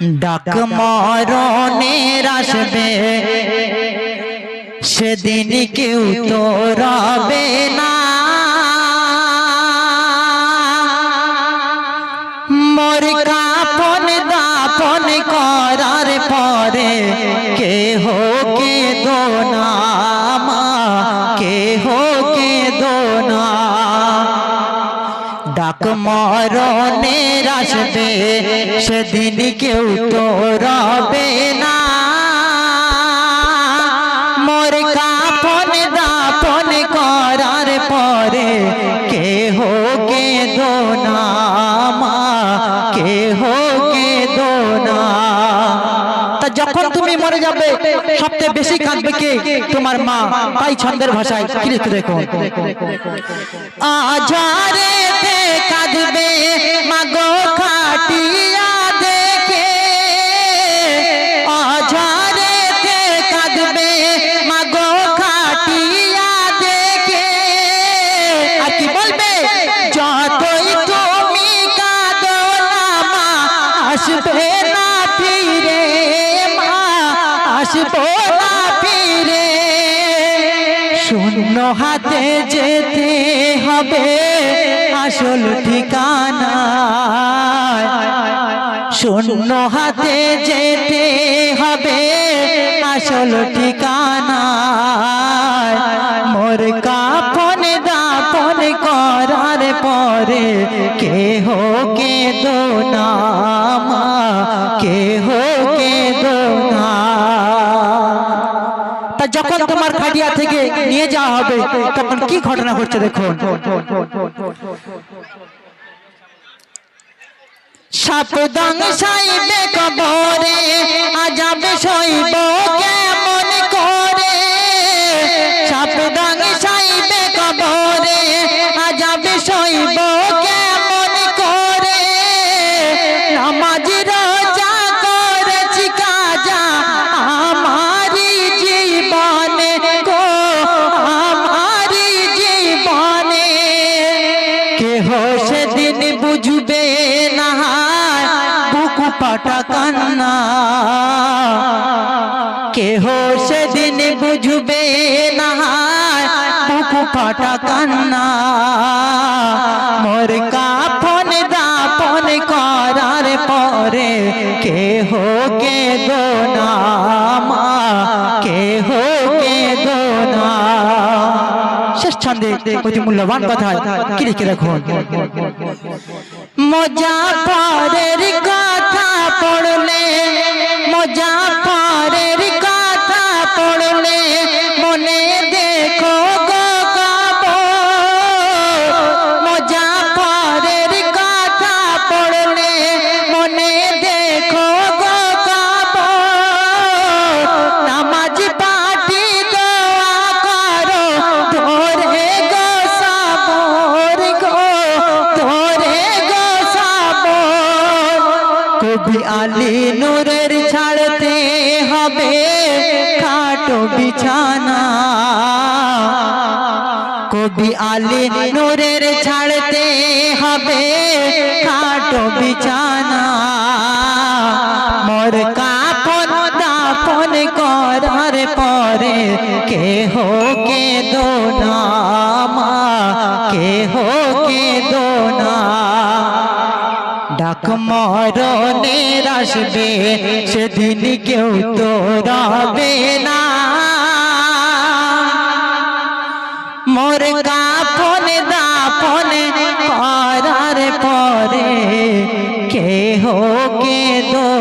ডাক মরণের আসবে সেদিন কেউ তো রবে না। মোর কাপন দাপন করার পরে কে হো কে দোনা ডাক মরণে আসবে সেদিন কেউ তো রবে না। মোর কাপন দাপন করার পরে কে হো কে মা কে হো কে দোনা যখন তুমি মরে যাবে, সবচেয়ে বেশি কাঁদবে কে? তোমার মা। তাই ছন্দের ভাষায় কি লিখতে দেখো আজারে কাঁদবে, মাগো খাটিয়া। আসব না ফিরে। শূন্য হাতে যেতে হবে আসল ঠিকানা শূন্য হাতে যেতে হবে আসল ঠিকানা যাওয়া হবে তখন কি ঘটনা ঘটছে দেখুন? সাপদাং সাইবে সেদিন বুঝবে না, বুকু পাটা কান্না। কেহ সেদিন বুঝবে না, বুকু পাটা কান্না। মোর কাফন দাপন করার পরে কেহ কে দোনা মা, কেহ ছন্দে অতি মূল্যবান কথা কি লিখে রাখুন মজা পরের কবি আলী নূরের ছাড়তে হবে খাটো বিছানা কবি আলী নূরের ছাড়তে হবে খাটো বিছানা মোর কাপন দাপন করার পরে কে হো কে দোনা মা কে হো কে দোনা ডাক মরণের আসবে সেদিন কেউ তো রবে না। মোর কাপন দাপন করার পরে কে হো কে দো